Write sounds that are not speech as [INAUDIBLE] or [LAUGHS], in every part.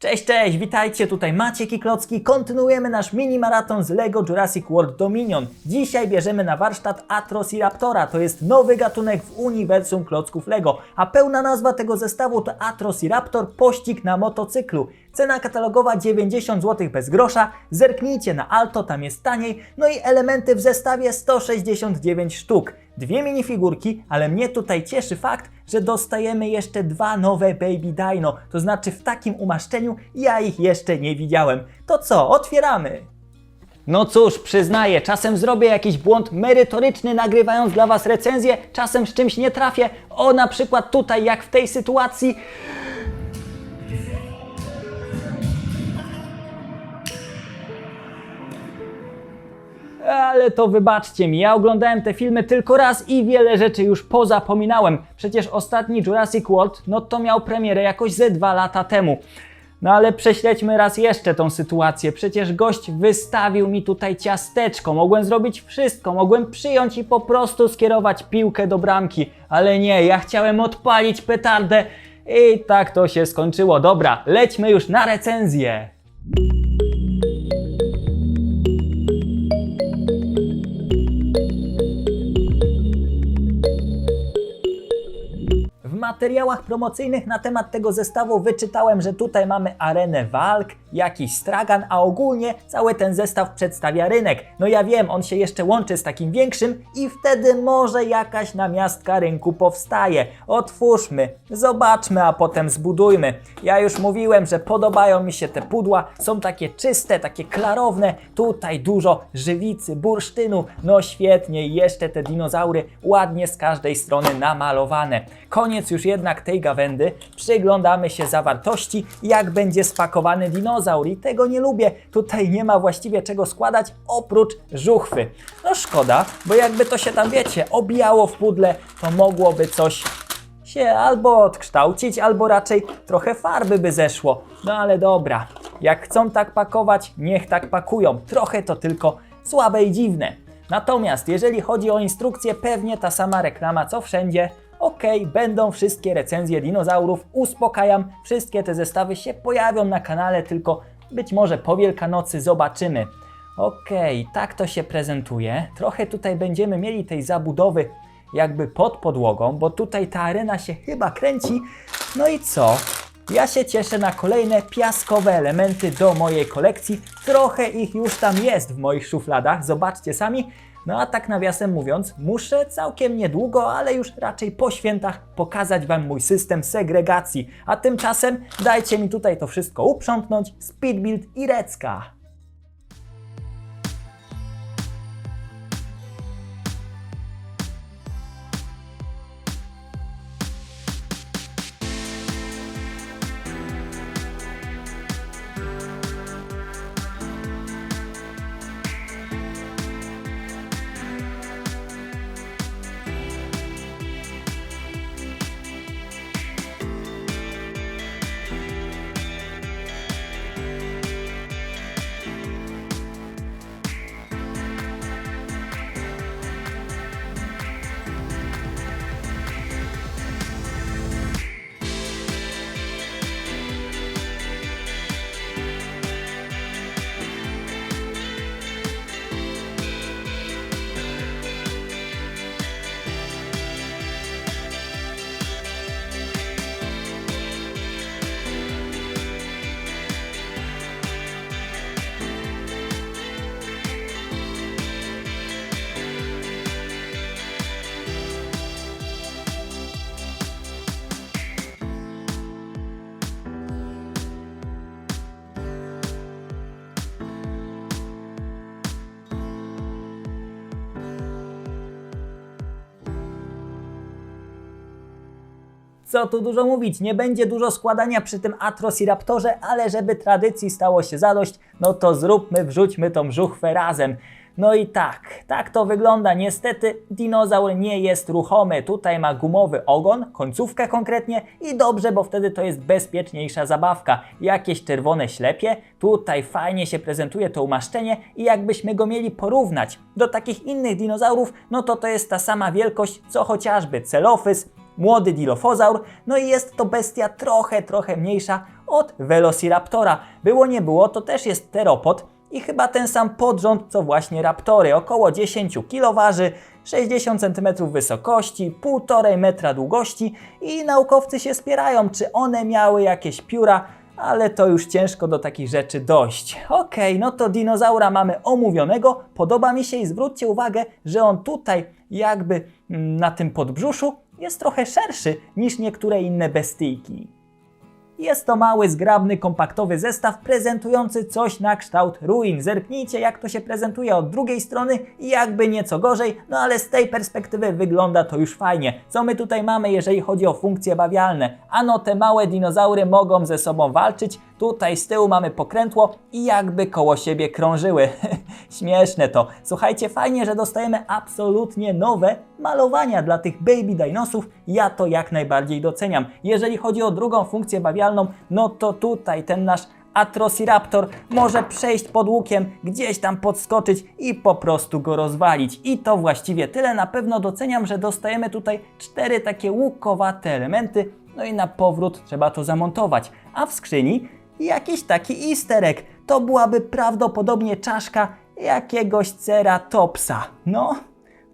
Cześć, cześć, witajcie, tutaj Maciek i Klocki. Kontynuujemy nasz mini maraton z LEGO Jurassic World Dominion. Dzisiaj bierzemy na warsztat Atrociraptora. To jest nowy gatunek w uniwersum klocków LEGO. A pełna nazwa tego zestawu to Atrociraptor Pościg na motocyklu. Cena katalogowa 90 zł bez grosza. Zerknijcie na Alto, tam jest taniej. No i elementy w zestawie 169 sztuk. Dwie minifigurki, ale mnie tutaj cieszy fakt, że dostajemy jeszcze dwa nowe Baby Dino. To znaczy w takim umaszczeniu ja ich jeszcze nie widziałem. To co, otwieramy! No cóż, przyznaję, czasem zrobię jakiś błąd merytoryczny nagrywając dla Was recenzję, czasem z czymś nie trafię. O, na przykład tutaj, jak w tej sytuacji. Ale to wybaczcie mi, ja oglądałem te filmy tylko raz i wiele rzeczy już pozapominałem. Przecież ostatni Jurassic World, no to miał premierę jakoś ze dwa lata temu. No ale prześledźmy raz jeszcze tą sytuację. Przecież gość wystawił mi tutaj ciasteczko. Mogłem zrobić wszystko, mogłem przyjąć i po prostu skierować piłkę do bramki. Ale nie, ja chciałem odpalić petardę i tak to się skończyło. Dobra, lećmy już na recenzję. Materiałach promocyjnych na temat tego zestawu wyczytałem, że tutaj mamy arenę walk, jakiś stragan, a ogólnie cały ten zestaw przedstawia rynek. No ja wiem, on się jeszcze łączy z takim większym i wtedy może jakaś namiastka rynku powstaje. Otwórzmy, zobaczmy, a potem zbudujmy. Ja już mówiłem, że podobają mi się te pudła, są takie czyste, takie klarowne. Tutaj dużo żywicy, bursztynu, no świetnie, jeszcze te dinozaury ładnie z każdej strony namalowane. Koniec już jednak tej gawędy. Przyglądamy się zawartości, jak będzie spakowany dinozaur i tego nie lubię. Tutaj nie ma właściwie czego składać oprócz żuchwy. No szkoda, bo jakby to się tam wiecie, obijało w pudle, to mogłoby coś się albo odkształcić, albo raczej trochę farby by zeszło. No ale dobra, jak chcą tak pakować, niech tak pakują. Trochę to tylko słabe i dziwne. Natomiast jeżeli chodzi o instrukcję, pewnie ta sama reklama co wszędzie. Okej, będą wszystkie recenzje dinozaurów, uspokajam, wszystkie te zestawy się pojawią na kanale, tylko być może po Wielkanocy zobaczymy. Okej, tak to się prezentuje. Trochę tutaj będziemy mieli tej zabudowy jakby pod podłogą, bo tutaj ta arena się chyba kręci. No i co? Ja się cieszę na kolejne piaskowe elementy do mojej kolekcji. Trochę ich już tam jest w moich szufladach, zobaczcie sami. No a tak nawiasem mówiąc, muszę całkiem niedługo, ale już raczej po świętach pokazać Wam mój system segregacji. A tymczasem dajcie mi tutaj to wszystko uprzątnąć, speedbuild i recka. Co tu dużo mówić, nie będzie dużo składania przy tym Atrociraptorze, ale żeby tradycji stało się zadość, no to zróbmy, wrzućmy tą żuchwę razem. No i tak, tak to wygląda. Niestety dinozaur nie jest ruchomy. Tutaj ma gumowy ogon, końcówkę konkretnie i dobrze, bo wtedy to jest bezpieczniejsza zabawka. Jakieś czerwone ślepie, tutaj fajnie się prezentuje to umaszczenie i jakbyśmy go mieli porównać do takich innych dinozaurów, no to to jest ta sama wielkość co chociażby Celofys, młody dilofozaur, no i jest to bestia trochę, trochę mniejsza od Velociraptora. Było nie było, to też jest teropod i chyba ten sam podrząd co właśnie raptory. Około 10 kg waży, 60 cm wysokości, 1,5 metra długości i naukowcy się spierają, czy one miały jakieś pióra, ale to już ciężko do takich rzeczy dojść. Okej, no to dinozaura mamy omówionego. Podoba mi się i zwróćcie uwagę, że on tutaj jakby mm, na tym podbrzuszu jest trochę szerszy niż niektóre inne bestyjki. Jest to mały, zgrabny, kompaktowy zestaw prezentujący coś na kształt ruin. Zerknijcie jak to się prezentuje od drugiej strony jakby nieco gorzej, no ale z tej perspektywy wygląda to już fajnie. Co my tutaj mamy, jeżeli chodzi o funkcje bawialne? Ano te małe dinozaury mogą ze sobą walczyć. Tutaj z tyłu mamy pokrętło i jakby koło siebie krążyły. [LAUGHS] Śmieszne to. Słuchajcie, fajnie, że dostajemy absolutnie nowe malowania dla tych baby dinosów. Ja to jak najbardziej doceniam. Jeżeli chodzi o drugą funkcję bawialną, no to tutaj ten nasz Atrociraptor może przejść pod łukiem, gdzieś tam podskoczyć i po prostu go rozwalić. I to właściwie tyle. Na pewno doceniam, że dostajemy tutaj cztery takie łukowate elementy. No i na powrót trzeba to zamontować. A w skrzyni jakiś taki easter egg. To byłaby prawdopodobnie czaszka jakiegoś ceratopsa. No,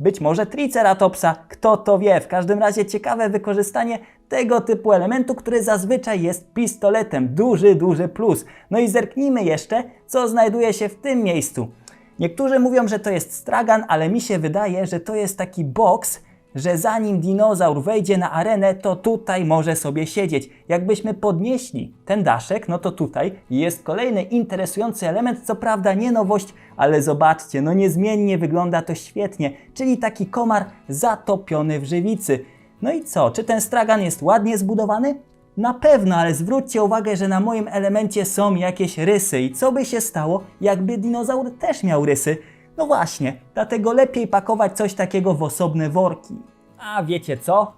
być może triceratopsa, kto to wie. W każdym razie ciekawe wykorzystanie tego typu elementu, który zazwyczaj jest pistoletem. Duży, duży plus. No i zerknijmy jeszcze, co znajduje się w tym miejscu. Niektórzy mówią, że to jest stragan, ale mi się wydaje, że to jest taki boks, że zanim dinozaur wejdzie na arenę, to tutaj może sobie siedzieć. Jakbyśmy podnieśli ten daszek, no to tutaj jest kolejny interesujący element, co prawda nie nowość, ale zobaczcie, no niezmiennie wygląda to świetnie, czyli taki komar zatopiony w żywicy. No i co, czy ten stragan jest ładnie zbudowany? Na pewno, ale zwróćcie uwagę, że na moim elemencie są jakieś rysy i co by się stało, jakby dinozaur też miał rysy? No właśnie, dlatego lepiej pakować coś takiego w osobne worki. A wiecie co?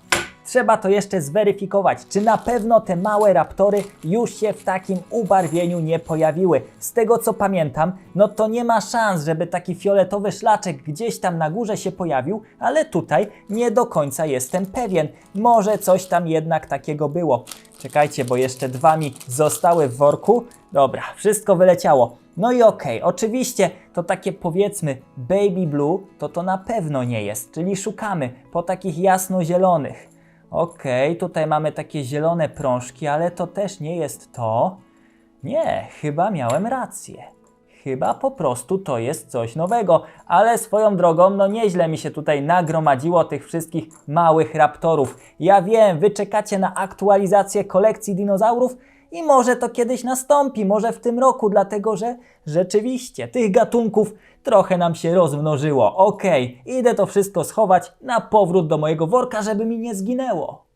Trzeba to jeszcze zweryfikować, czy na pewno te małe raptory już się w takim ubarwieniu nie pojawiły. Z tego co pamiętam, no to nie ma szans, żeby taki fioletowy szlaczek gdzieś tam na górze się pojawił, ale tutaj nie do końca jestem pewien. Może coś tam jednak takiego było. Czekajcie, bo jeszcze dwa mi zostały w worku. Dobra, wszystko wyleciało. No i okej, oczywiście to takie powiedzmy baby blue, to to na pewno nie jest, czyli szukamy po takich jasno-zielonych. Okej, tutaj mamy takie zielone prążki, ale to też nie jest to. Nie, chyba miałem rację. Chyba po prostu to jest coś nowego, ale swoją drogą, no nieźle mi się tutaj nagromadziło tych wszystkich małych raptorów. Ja wiem, wy czekacie na aktualizację kolekcji dinozaurów i może to kiedyś nastąpi, może w tym roku, dlatego że rzeczywiście tych gatunków trochę nam się rozmnożyło. Okej, idę to wszystko schować na powrót do mojego worka, żeby mi nie zginęło.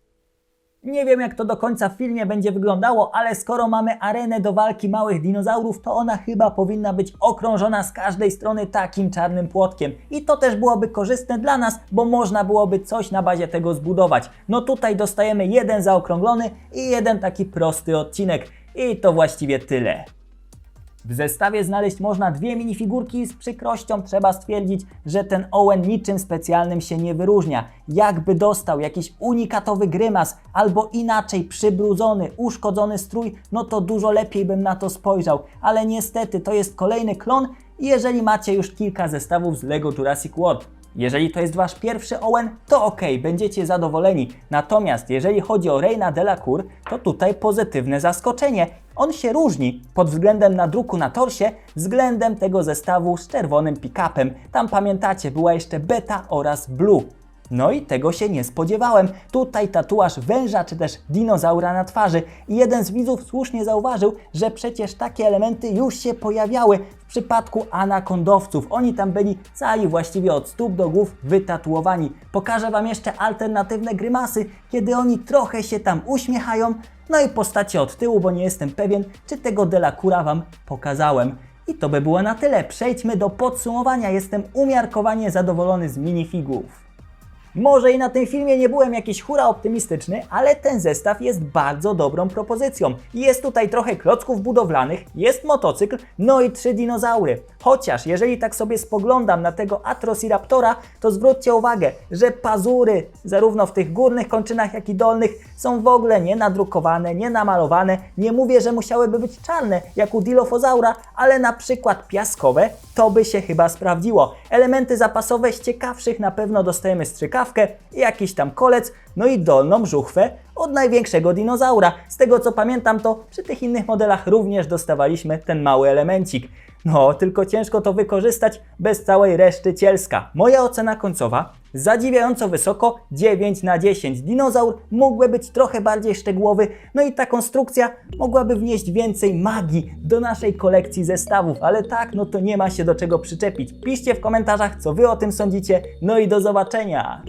Nie wiem jak to do końca w filmie będzie wyglądało, ale skoro mamy arenę do walki małych dinozaurów, to ona chyba powinna być okrążona z każdej strony takim czarnym płotkiem. I to też byłoby korzystne dla nas, bo można byłoby coś na bazie tego zbudować. No tutaj dostajemy jeden zaokrąglony i jeden taki prosty odcinek. I to właściwie tyle. W zestawie znaleźć można dwie minifigurki i z przykrością trzeba stwierdzić, że ten Owen niczym specjalnym się nie wyróżnia. Jakby dostał jakiś unikatowy grymas albo inaczej przybrudzony, uszkodzony strój, no to dużo lepiej bym na to spojrzał. Ale niestety to jest kolejny klon, jeżeli macie już kilka zestawów z LEGO Jurassic World. Jeżeli to jest Wasz pierwszy Owen, to ok, będziecie zadowoleni. Natomiast jeżeli chodzi o Reina Delacour, to tutaj pozytywne zaskoczenie. On się różni pod względem nadruku na torsie, względem tego zestawu z czerwonym pick-upem. Tam pamiętacie, była jeszcze beta oraz blue. No i tego się nie spodziewałem. Tutaj tatuaż węża czy też dinozaura na twarzy. I jeden z widzów słusznie zauważył, że przecież takie elementy już się pojawiały w przypadku anakondowców. Oni tam byli cali właściwie od stóp do głów wytatuowani. Pokażę Wam jeszcze alternatywne grymasy, kiedy oni trochę się tam uśmiechają. No i postacie od tyłu, bo nie jestem pewien, czy tego Delacura Wam pokazałem. I to by było na tyle. Przejdźmy do podsumowania. Jestem umiarkowanie zadowolony z minifigów. Może i na tym filmie nie byłem jakiś hura optymistyczny, ale ten zestaw jest bardzo dobrą propozycją. Jest tutaj trochę klocków budowlanych, jest motocykl, no i trzy dinozaury. Chociaż jeżeli tak sobie spoglądam na tego Atrociraptora, to zwróćcie uwagę, że pazury, zarówno w tych górnych kończynach, jak i dolnych, są w ogóle nie nadrukowane, nie namalowane. Nie mówię, że musiałyby być czarne, jak u Dilophosaura, ale na przykład piaskowe, to by się chyba sprawdziło. Elementy zapasowe z ciekawszych na pewno dostajemy strzykawkę, jakiś tam kolec, no i dolną żuchwę od największego dinozaura. Z tego co pamiętam, to przy tych innych modelach również dostawaliśmy ten mały elemencik. No, tylko ciężko to wykorzystać bez całej reszty cielska. Moja ocena końcowa zadziwiająco wysoko 9 na 10. Dinozaur mógłby być trochę bardziej szczegółowy, no i ta konstrukcja mogłaby wnieść więcej magii do naszej kolekcji zestawów, ale tak, no to nie ma się do czego przyczepić. Piszcie w komentarzach, co wy o tym sądzicie, no i do zobaczenia!